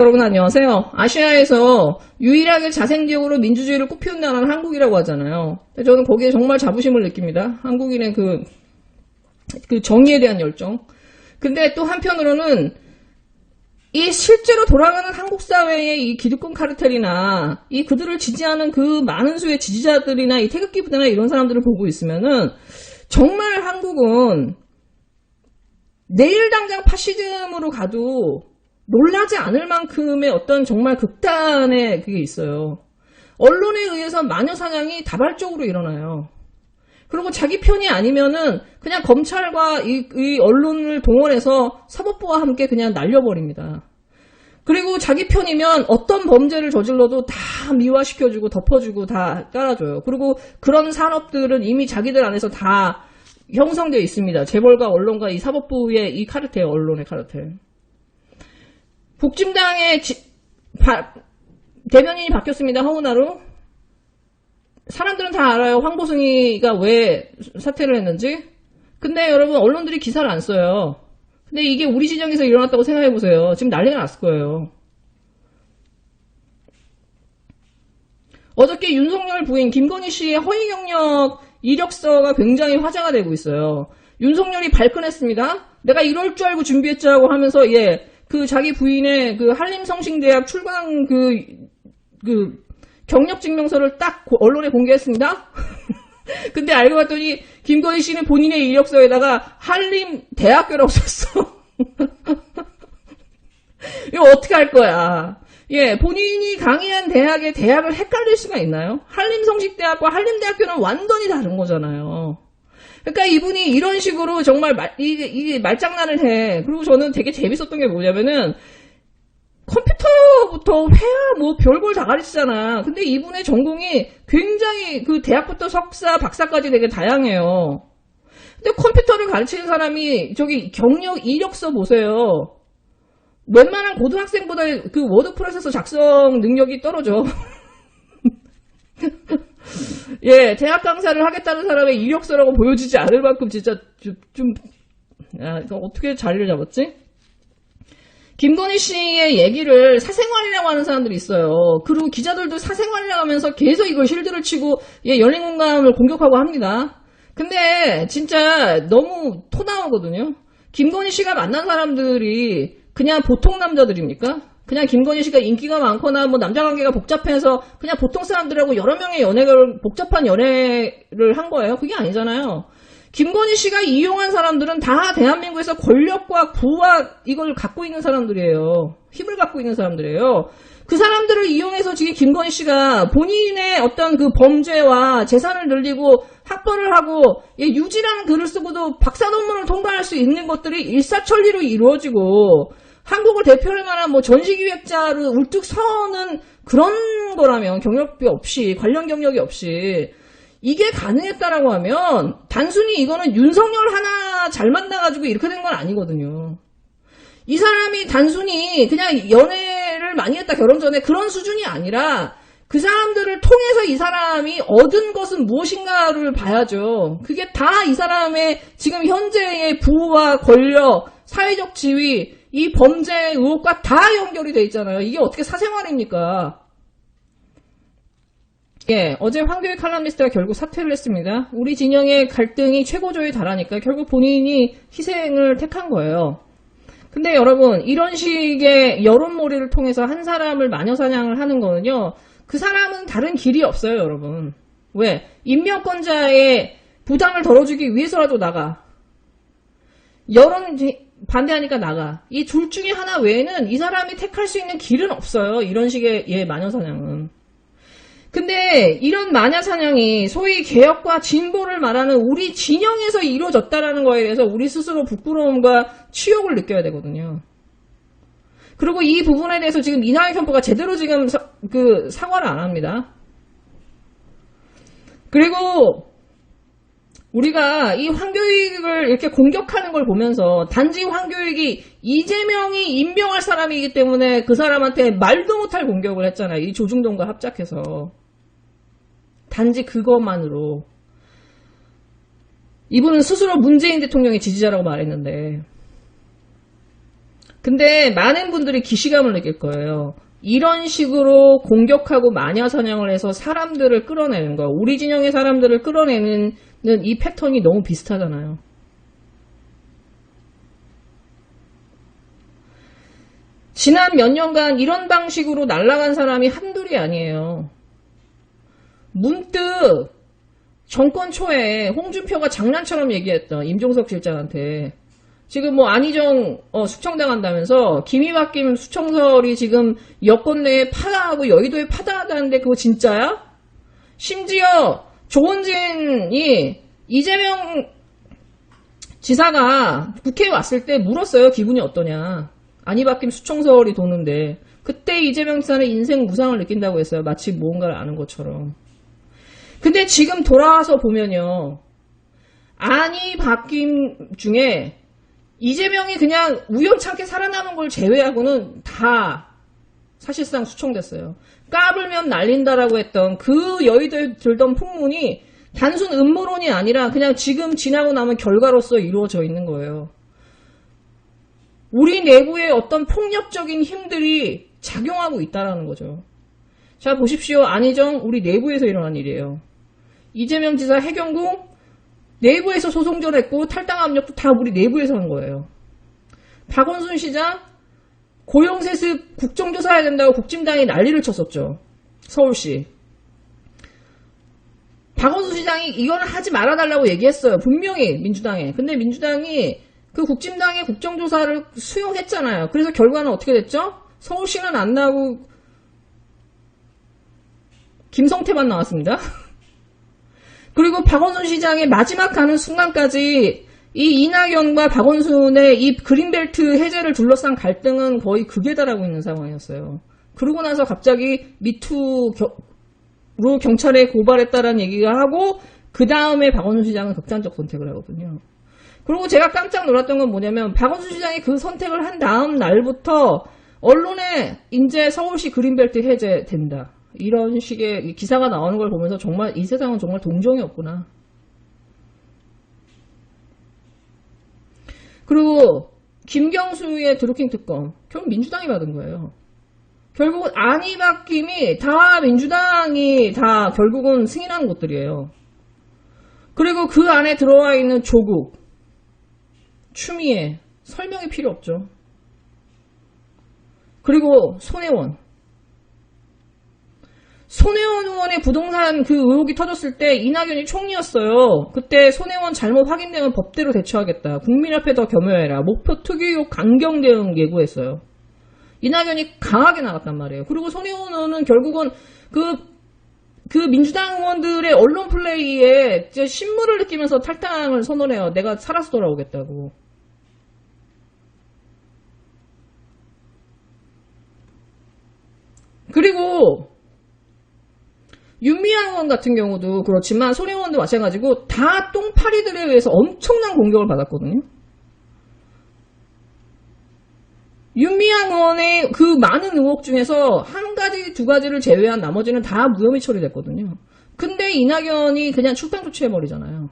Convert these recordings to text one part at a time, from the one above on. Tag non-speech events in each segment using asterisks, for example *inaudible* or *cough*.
여러분 안녕하세요. 아시아에서 유일하게 자생적으로 민주주의를 꽃피운 나라는 한국이라고 하잖아요. 저는 거기에 정말 자부심을 느낍니다. 한국인의 그, 그 정의에 대한 열정. 근데 또 한편으로는 이 실제로 돌아가는 한국 사회의 이 기득권 카르텔이나 이 그들을 지지하는 그 많은 수의 지지자들이나 이 태극기 부대나 이런 사람들을 보고 있으면은 정말 한국은 내일 당장 파시즘으로 가도 놀라지 않을 만큼의 어떤 정말 극단의 그게 있어요. 언론에 의해서 마녀 사냥이 다발적으로 일어나요. 그리고 자기 편이 아니면은 그냥 검찰과 이, 이 언론을 동원해서 사법부와 함께 그냥 날려버립니다. 그리고 자기 편이면 어떤 범죄를 저질러도 다 미화시켜주고 덮어주고 다 깔아줘요. 그리고 그런 산업들은 이미 자기들 안에서 다 형성되어 있습니다. 재벌과 언론과 이 사법부의 이 카르텔, 언론의 카르텔. 복진당의 대변인이 바뀌었습니다. 허은하로. 사람들은 다 알아요. 황보승이가 왜 사퇴를 했는지. 근데 여러분 언론들이 기사를 안 써요. 근데 이게 우리 지정에서 일어났다고 생각해 보세요. 지금 난리가 났을 거예요. 어저께 윤석열 부인 김건희 씨의 허위 경력 이력서가 굉장히 화제가 되고 있어요. 윤석열이 발끈했습니다. 내가 이럴 줄 알고 준비했자고 하면서 예, 그 자기 부인의 그 한림성신대학 출강 그, 그 경력 증명서를 딱 고- 언론에 공개했습니다. *laughs* 근데 알고 봤더니 김건희 씨는 본인의 이력서에다가 한림 대학교라고 썼어. *laughs* 이거 어떻게 할 거야? 예, 본인이 강의한 대학의 대학을 헷갈릴 수가 있나요? 한림성식대학과 한림대학교는 완전히 다른 거잖아요. 그러니까 이분이 이런 식으로 정말 말, 이게, 이게 말장난을 해. 그리고 저는 되게 재밌었던 게 뭐냐면은 컴퓨터부터 회화 뭐 별걸 다 가르치잖아. 근데 이분의 전공이 굉장히 그 대학부터 석사, 박사까지 되게 다양해요. 근데 컴퓨터를 가르치는 사람이 저기 경력 이력서 보세요. 웬만한 고등학생보다 그 워드 프로세서 작성 능력이 떨어져. *laughs* 예, 대학 강사를 하겠다는 사람의 이력서라고 보여주지 않을 만큼 진짜 좀, 좀 아, 이거 어떻게 자리를 잡았지? 김건희 씨의 얘기를 사생활이라고 하는 사람들이 있어요. 그리고 기자들도 사생활이라고 하면서 계속 이걸 실드를 치고 예, 열린 공감을 공격하고 합니다. 근데 진짜 너무 토 나오거든요. 김건희 씨가 만난 사람들이 그냥 보통 남자들입니까? 그냥 김건희 씨가 인기가 많거나 뭐 남자 관계가 복잡해서 그냥 보통 사람들하고 여러 명의 연애를 복잡한 연애를 한 거예요. 그게 아니잖아요. 김건희 씨가 이용한 사람들은 다 대한민국에서 권력과 부와 이걸 갖고 있는 사람들이에요. 힘을 갖고 있는 사람들이에요. 그 사람들을 이용해서 지금 김건희 씨가 본인의 어떤 그 범죄와 재산을 늘리고 학벌을 하고 예, 유지라는 글을 쓰고도 박사 논문을 통과할 수 있는 것들이 일사천리로 이루어지고 한국을 대표할 만한 뭐 전시기획자를 울뚝 서는 그런 거라면 경력비 없이 관련 경력이 없이 이게 가능했다라고 하면 단순히 이거는 윤석열 하나 잘 만나가지고 이렇게 된 건 아니거든요. 이 사람이 단순히 그냥 연애를 많이 했다 결혼 전에 그런 수준이 아니라 그 사람들을 통해서 이 사람이 얻은 것은 무엇인가를 봐야죠. 그게 다 이 사람의 지금 현재의 부와 권력, 사회적 지위, 이 범죄 의혹과 다 연결이 돼 있잖아요. 이게 어떻게 사생활입니까? 예, 어제 황교익 칼럼니스트가 결국 사퇴를 했습니다. 우리 진영의 갈등이 최고조에 달하니까 결국 본인이 희생을 택한 거예요. 근데 여러분, 이런 식의 여론몰이를 통해서 한 사람을 마녀사냥을 하는 거는요, 그 사람은 다른 길이 없어요, 여러분. 왜? 임명권자의 부담을 덜어주기 위해서라도 나가. 여론 반대하니까 나가. 이 둘 중에 하나 외에는 이 사람이 택할 수 있는 길은 없어요. 이런 식의 예, 마녀 사냥은. 근데 이런 마녀 사냥이 소위 개혁과 진보를 말하는 우리 진영에서 이루어졌다라는 거에 대해서 우리 스스로 부끄러움과 치욕을 느껴야 되거든요. 그리고 이 부분에 대해서 지금 이낙연 캠프가 제대로 지금 사, 그 사과를 안 합니다. 그리고 우리가 이 황교익을 이렇게 공격하는 걸 보면서 단지 황교익이 이재명이 임명할 사람이기 때문에 그 사람한테 말도 못할 공격을 했잖아요. 이 조중동과 합작해서. 단지 그것만으로. 이분은 스스로 문재인 대통령의 지지자라고 말했는데. 근데 많은 분들이 기시감을 느낄 거예요. 이런 식으로 공격하고 마녀 사냥을 해서 사람들을 끌어내는 거. 우리 진영의 사람들을 끌어내는 이 패턴이 너무 비슷하잖아요. 지난 몇 년간 이런 방식으로 날아간 사람이 한둘이 아니에요. 문득 정권 초에 홍준표가 장난처럼 얘기했던 임종석 실장한테 지금 뭐 안희정 어, 숙청당한다면서 김희박김 수청설이 지금 여권 내에 파다하고 여의도에 파다하다는데 그거 진짜야? 심지어 조원진이 이재명 지사가 국회에 왔을 때 물었어요. 기분이 어떠냐. 안희박김 수청설이 도는데 그때 이재명 지사는 인생 무상을 느낀다고 했어요. 마치 무언가를 아는 것처럼. 근데 지금 돌아와서 보면요. 안희박김 중에 이재명이 그냥 우연찮게 살아남은 걸 제외하고는 다 사실상 수청됐어요. 까불면 날린다라고 했던 그 여의도에 들던 풍문이 단순 음모론이 아니라 그냥 지금 지나고 나면 결과로서 이루어져 있는 거예요. 우리 내부에 어떤 폭력적인 힘들이 작용하고 있다라는 거죠. 자 보십시오. 안희정 우리 내부에서 일어난 일이에요. 이재명 지사 해경궁 내부에서 소송전했고 탈당 압력도 다 우리 내부에서 한 거예요. 박원순 시장 고용세습 국정조사해야 된다고 국진당이 난리를 쳤었죠. 서울시. 박원순 시장이 이거는 하지 말아달라고 얘기했어요. 분명히 민주당에. 근데 민주당이 그 국진당의 국정조사를 수용했잖아요. 그래서 결과는 어떻게 됐죠? 서울시는 안 나오고 김성태만 나왔습니다. *laughs* 그리고 박원순 시장의 마지막 가는 순간까지 이 이낙연과 박원순의 이 그린벨트 해제를 둘러싼 갈등은 거의 극에 달하고 있는 상황이었어요. 그러고 나서 갑자기 미투로 경찰에 고발했다라는 얘기가 하고 그 다음에 박원순 시장은 극단적 선택을 하거든요. 그리고 제가 깜짝 놀랐던 건 뭐냐면 박원순 시장이 그 선택을 한 다음 날부터 언론에 이제 서울시 그린벨트 해제된다. 이런 식의 기사가 나오는 걸 보면서 정말 이 세상은 정말 동정이 없구나. 그리고 김경수의 드루킹 특검 결국 민주당이 받은 거예요. 결국은 안희박김이 다 민주당이 다 결국은 승인한 것들이에요. 그리고 그 안에 들어와 있는 조국, 추미애 설명이 필요 없죠. 그리고 손혜원 손혜원 의원의 부동산 그 의혹이 터졌을 때 이낙연이 총리였어요. 그때 손혜원 잘못 확인되면 법대로 대처하겠다. 국민 앞에 더 겸허해라. 목표 특유의 강경 대응 예고했어요. 이낙연이 강하게 나갔단 말이에요. 그리고 손혜원 의원은 결국은 그, 그 민주당 의원들의 언론 플레이에 이제 신물을 느끼면서 탈당을 선언해요. 내가 살아서 돌아오겠다고. 그리고 윤미향 의원 같은 경우도 그렇지만 손혜 의원도 마찬가지고 다 똥파리들에 의해서 엄청난 공격을 받았거든요. 윤미향 의원의 그 많은 의혹 중에서 한 가지, 두 가지를 제외한 나머지는 다 무혐의 처리됐거든요. 근데 이낙연이 그냥 출당 조치해버리잖아요.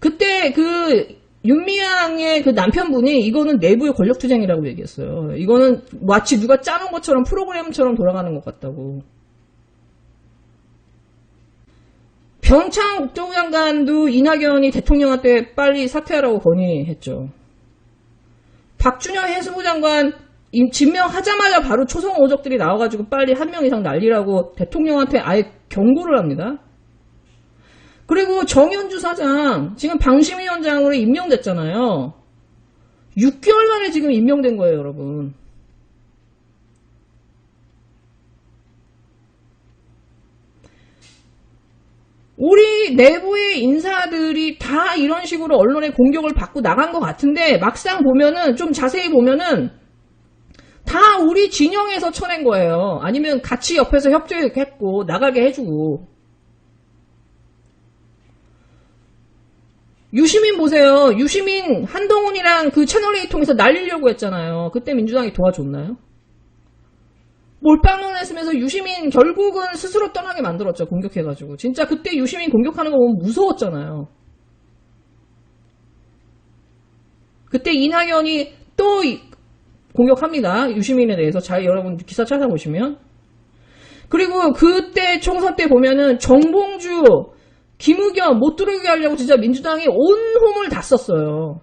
그때 그 윤미향의 그 남편분이 이거는 내부의 권력투쟁이라고 얘기했어요. 이거는 마치 누가 짜놓은 것처럼 프로그램처럼 돌아가는 것 같다고. 병창 국정부 장관도 이낙연이 대통령한테 빨리 사퇴하라고 건의했죠. 박준영 해수부 장관 임명하자마자 바로 초성 오적들이 나와가지고 빨리 한 명 이상 날리라고 대통령한테 아예 경고를 합니다. 그리고 정현주 사장 지금 방심위원장으로 임명됐잖아요. 6개월 만에 지금 임명된 거예요, 여러분. 우리 내부의 인사들이 다 이런 식으로 언론의 공격을 받고 나간 것 같은데 막상 보면은 좀 자세히 보면은 다 우리 진영에서 쳐낸 거예요. 아니면 같이 옆에서 협조했고 나가게 해주고 유시민 보세요. 유시민 한동훈이랑 그 채널A 통해서 날리려고 했잖아요. 그때 민주당이 도와줬나요? 몰빵론 했으면서 유시민 결국은 스스로 떠나게 만들었죠. 공격해가지고. 진짜 그때 유시민 공격하는 거 보면 무서웠잖아요. 그때 이낙연이 또 공격합니다. 유시민에 대해서 잘 여러분 기사 찾아보시면. 그리고 그때 총선 때 보면은 정봉주, 김의겸 못 들어오게 하려고 진짜 민주당이 온 홈을 다 썼어요.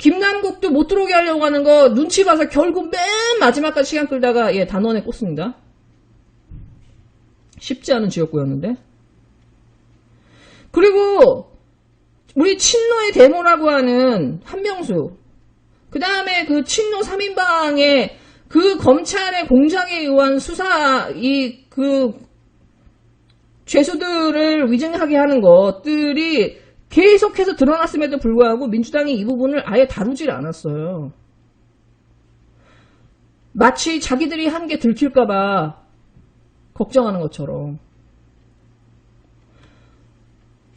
김남국도 못 들어오게 하려고 하는 거 눈치 봐서 결국 맨 마지막까지 시간 끌다가 예 단원에 꽂습니다. 쉽지 않은 지역구였는데. 그리고 우리 친노의 데모라고 하는 한명수. 그 다음에 그 친노 3인방의 그 검찰의 공작에 의한 수사, 이, 그, 죄수들을 위증하게 하는 것들이 계속해서 드러났음에도 불구하고 민주당이 이 부분을 아예 다루질 않았어요. 마치 자기들이 한 게 들킬까봐 걱정하는 것처럼.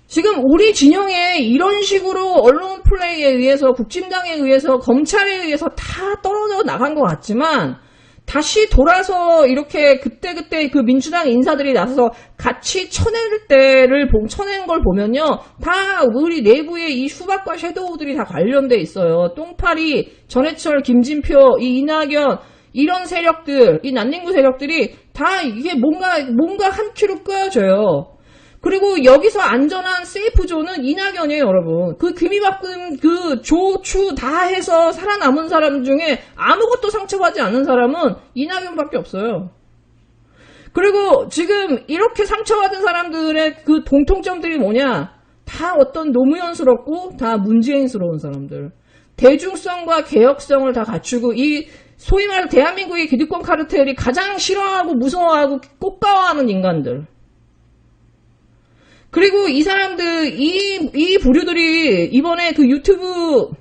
지금 우리 진영에 이런 식으로 언론 플레이에 의해서 국진당에 의해서 검찰에 의해서 다 떨어져 나간 것 같지만 다시 돌아서 이렇게 그때그때 그 민주당 인사들이 나서서 같이 쳐낼 때를 쳐낸 걸 보면요. 다 우리 내부에 이 수박과 섀도우들이 다 관련돼 있어요. 똥파리, 전해철, 김진표, 이 이낙연 이런 세력들, 이 난닝구 세력들이 다 이게 뭔가 뭔가 한 큐로 끄어져요. 그리고 여기서 안전한 존은 이낙연이에요, 여러분. 그 금이박금 그 조추 다 해서 살아남은 사람 중에 아무것도 상처받지 않는 사람은 이낙연밖에 없어요. 그리고 지금 이렇게 상처받은 사람들의 그 공통점들이 뭐냐? 다 어떤 노무현스럽고 다 문재인스러운 사람들. 대중성과 개혁성을 다 갖추고 이 소위 말해 대한민국의 기득권 카르텔이 가장 싫어하고 무서워하고 꽃가워하는 인간들. 그리고 이 사람들, 이, 이 부류들이 이번에 그 유튜브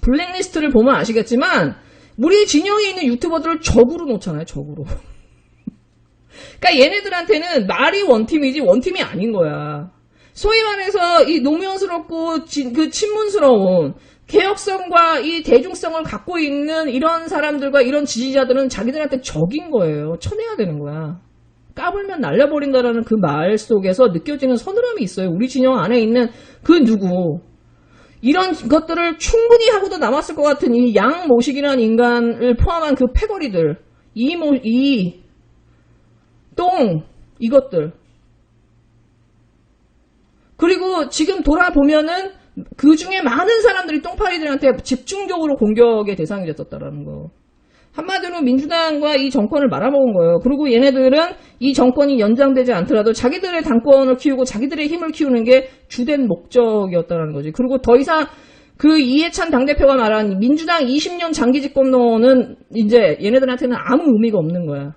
블랙리스트를 보면 아시겠지만, 우리 진영에 있는 유튜버들을 적으로 놓잖아요, 적으로. *laughs* 그니까 얘네들한테는 말이 원팀이지 원팀이 아닌 거야. 소위 말해서 이 노면스럽고 진, 그 친문스러운 개혁성과 이 대중성을 갖고 있는 이런 사람들과 이런 지지자들은 자기들한테 적인 거예요. 쳐내야 되는 거야. 까불면 날려버린다라는 그 말 속에서 느껴지는 서늘함이 있어요. 우리 진영 안에 있는 그 누구. 이런 것들을 충분히 하고도 남았을 것 같은 이 양 모식이라는 인간을 포함한 그 패거리들. 이 모, 이, 똥, 이것들. 그리고 지금 돌아보면은 그 중에 많은 사람들이 똥파리들한테 집중적으로 공격의 대상이 됐었다라는 거. 한마디로 민주당과 이 정권을 말아먹은 거예요. 그리고 얘네들은 이 정권이 연장되지 않더라도 자기들의 당권을 키우고 자기들의 힘을 키우는 게 주된 목적이었다는 거지. 그리고 더 이상 그 이해찬 당대표가 말한 민주당 20년 장기 집권론은 이제 얘네들한테는 아무 의미가 없는 거야.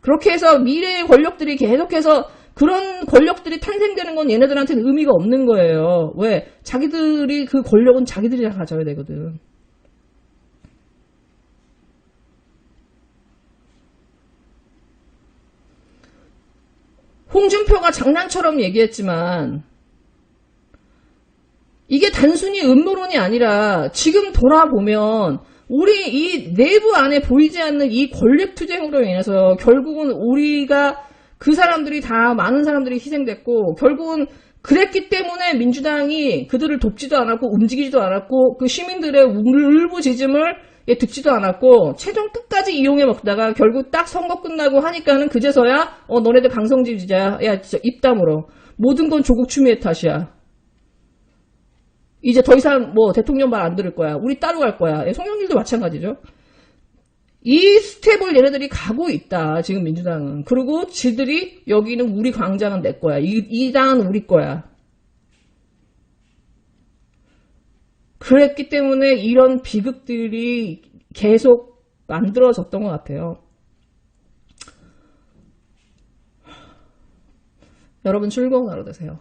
그렇게 해서 미래의 권력들이 계속해서 그런 권력들이 탄생되는 건 얘네들한테는 의미가 없는 거예요. 왜? 자기들이 그 권력은 자기들이 다 가져야 되거든. 홍준표가 장난처럼 얘기했지만 이게 단순히 음모론이 아니라 지금 돌아보면 우리 이 내부 안에 보이지 않는 이 권력 투쟁으로 인해서 결국은 우리가 그 사람들이 다 많은 사람들이 희생됐고 결국은 그랬기 때문에 민주당이 그들을 돕지도 않았고 움직이지도 않았고 그 시민들의 울부짖음을 예, 듣지도 않았고 최종 끝까지 이용해 먹다가 결국 딱 선거 끝나고 하니까는 그제서야 어 너네들 강성지지자야. 야 진짜 입 다물어. 모든 건 조국 추미애 탓이야. 이제 더 이상 뭐 대통령 말 안 들을 거야. 우리 따로 갈 거야. 예, 송영길도 마찬가지죠. 이 스텝을 얘네들이 가고 있다 지금 민주당은. 그리고 지들이 여기는 우리 광장은 내 거야. 이, 이 당은 우리 거야 그랬기 때문에 이런 비극들이 계속 만들어졌던 것 같아요. 여러분 즐거운 하루 되세요.